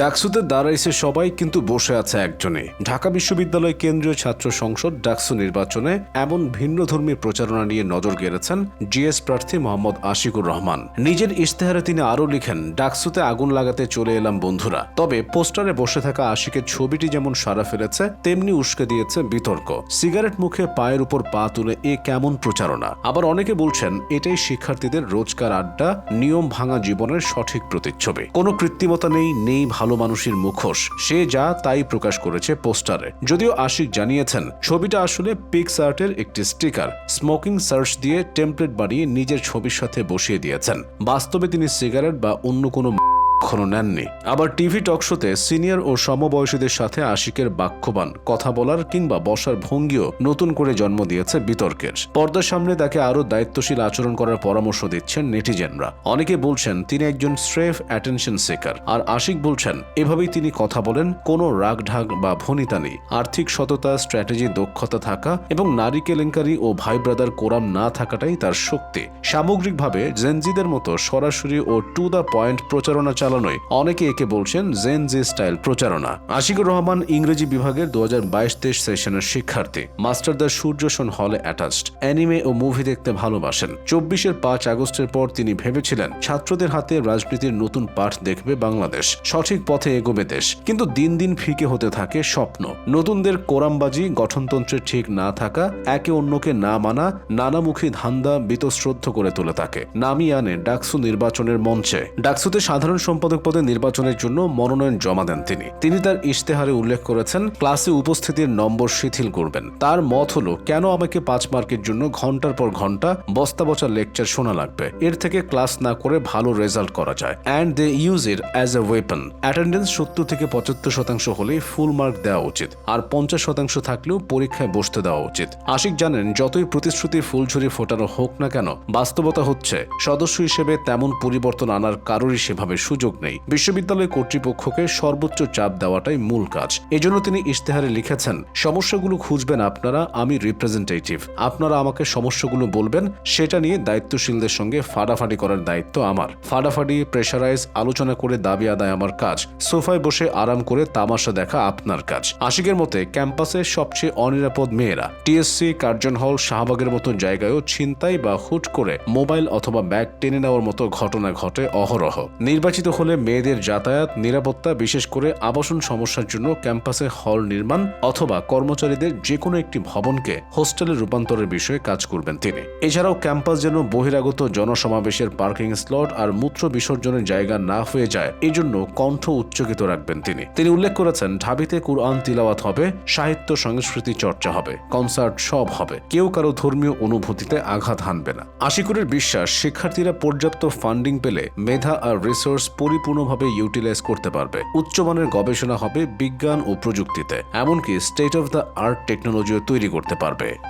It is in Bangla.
ডাকসুতে দাঁড়াইছে সবাই, কিন্তু বসে আছে একজনে। ঢাকা বিশ্ববিদ্যালয় কেন্দ্রীয় ছাত্র সংসদ ডাকসু নির্বাচনে এমন ভিন্ন ভিন্নধর্মী প্রচারণা নিয়ে নজর গেড়েছেন জিএস প্রার্থী মোহাম্মদ আশিকুর রহমান। নিজের ইশতেহারে তিনি আরও লিখেন, ডাকসুতে আগুন লাগাতে চলে এলাম বন্ধুরা। তবে পোস্টারে বসে থাকা আশিকের ছবিটি যেমন সারা ফেলেছে, তেমনি উস্কে দিয়েছে বিতর্ক। সিগারেট মুখে পায়ের উপর পা তুলে এ কেমন প্রচারণা? আবার অনেকে বলছেন, এটাই শিক্ষার্থীদের রোজকার আড্ডা, নিয়ম ভাঙা জীবনের সঠিক প্রতিচ্ছবি। কোনো কৃত্রিমতা নেই নেই ভালো মানুষের মুখোশ। সে যা তাই প্রকাশ করেছে পোস্টারে। যদিও আশিক জানিয়েছেন, ছবিটা আসলে পিক্স আর্টের একটি স্টিকার। স্মোকিং সার্চ দিয়ে টেমপ্লেট বানিয়ে নিজের ছবির সাথে বসিয়ে দিয়েছেন। বাস্তবে তিনি সিগারেট বা অন্য কোনো কখনো নেননি। আবার টিভি টক শোতে সিনিয়র ও সমবয়সীদের সাথে আশিকের বাক্যবান কথা বলার কিংবা বসার ভঙ্গিও নতুন করে জন্ম দিয়েছে বিতর্কের। পর্দার সামনে তাকে আরও দায়িত্বশীল আচরণ করার পরামর্শ দিচ্ছেন নেটিজেনরা। অনেকে বলছেন, তিনি একজন স্ট্রেফ অ্যাটেনশন সেকার আর আশিক বলছেন, এভাবেই তিনি কথা বলেন, কোনো রাগঢাক বা ভনিতা নেই। আর্থিক সততা স্ট্র্যাটেজি দক্ষতা থাকা এবং নারী কেলেঙ্কারি ও ভাই ব্রাদার কোরাম না থাকাটাই তার শক্তি। সামগ্রিকভাবে, জেনজিদের মতো সরাসরি ও টু দ্য পয়েন্ট প্রচারণা চালানোয় অনেকে একে বলছেন জেন জি স্টাইল প্রচারণা। আশিকুর রহমান ইংরেজি বিভাগের দু হাজার বাইশ তেইশ সেশনের শিক্ষার্থী। মাস্টার দ্য সূর্যসন হলে অ্যাটাচড। অ্যানিমে ও মুভি দেখতে ভালোবাসেন। চব্বিশের পাঁচ আগস্টের পর তিনি ভেবেছিলেন, ছাত্রদের হাতে রাজনীতির নতুন পাঠ দেখবে বাংলাদেশ। সঠিক পথে এগোবে দেশ। কিন্তু দিন দিন ফিকে হতে থাকে স্বপ্ন। নতুনদের কোরামবাজি গঠনতন্ত্রের ঠিক না থাকা, একে অন্যকে না মানা, নানামুখী ধান্দা বিতশ্রদ্ধ করে তোলে তাকে। নামিয়ে আনে ডাকসু নির্বাচনের মঞ্চে। ডাকসুতে সাধারণ সম্পাদক পদে নির্বাচনের জন্য মনোনয়ন জমা দেন তিনি। তিনি তার ইশতেহারে উল্লেখ করেছেন, ক্লাসে উপস্থিতির নম্বর শিথিল করবেন। তার মত হলো, কেন আমাকে পাঁচ মার্কের জন্য ঘণ্টার পর ঘণ্টা বস্তা বচা লেকচার শোনা লাগবে? এর থেকে ক্লাস না করে ভালো রেজাল্ট করা যায়। And they use it as a weapon attendance সত্তর থেকে পঁচাত্তর শতাংশ হলেই ফুল মার্ক দেওয়া উচিত। আর পঞ্চাশ শতাংশ থাকলেও পরীক্ষায় বসতে দেওয়া উচিত। আশিক জানেন, যতই প্রতিশ্রুতি ফুলঝুরি ফোটানো হোক না কেন, বাস্তবতা হচ্ছে, সদস্য হিসেবে তেমন পরিবর্তন আনার কারোরই সেভাবে সুযোগ নেই। বিশ্ববিদ্যালয় কর্তৃপক্ষকে সর্বোচ্চ চাপ দেওয়াটাই মূল কাজ। এজন্য তিনি ইশতেহারে লিখেছেন, সমস্যাগুলো খুঁজবেন আপনারা, আমি রিপ্রেজেন্টেটিভ আপনারা আমাকে সমস্যাগুলো বলবেন, সেটা নিয়ে দায়িত্বশীলদের সঙ্গে ফাটাফাটি করার দায়িত্ব আমার। ফাটাফাটি প্রেশারাইজ আলোচনা করে দাবি আদায় আমার কাজ। সোফায় বসে আরাম করে তামাশা দেখা আপনার কাজ। আশিকের মতে, ক্যাম্পাসে সবচেয়ে অনিরাপদ মেয়েরা, টিএসসি, কার্জন হল, শাহবাগের মতো জায়গায়ও ছিনতাই বা হুট করে মোবাইল অথবা ব্যাগ টেনে নেওয়ার মতো ঘটনা ঘটে অহরহ। নির্বাচিত হলে মেয়েদের যাতায়াত, নিরাপত্তা, বিশেষ করে আবাসন সমস্যার জন্য ক্যাম্পাসে হল নির্মাণ অথবা কর্মচারীদের যে কোনো একটি ভবনকে হোস্টেলে রূপান্তরের বিষয়ে কাজ করবেন তিনি। এছাড়াও ক্যাম্পাস যেন বহিরাগত জনসমাবেশের পার্কিং স্লট আর মূত্র বিসর্জনের জায়গা না হয়ে যায়, এজন্য কণ্ঠ উচ্চকিত রাখবেন তিনি। তিনি উল্লেখ করেছেন, ঢাবিতে কুরআন তিলাওয়াত হবে, সাহিত্য সংস্কৃতি চর্চা হবে, কনসার্ট সব হবে, কেউ কারও ধর্মীয় অনুভূতিতে আঘাত হানবে না। আশিকুরের বিশ্বাস, শিক্ষার্থীরা পর্যাপ্ত ফান্ডিং পেলে মেধা আর রিসোর্স পরিপূর্ণভাবে ইউটিলাইজ করতে পারবে। উচ্চমানের গবেষণা হবে বিজ্ঞান ও প্রযুক্তিতে, এমনকি স্টেট অফ দ্য আর্ট টেকনোলজিও তৈরি করতে পারবে।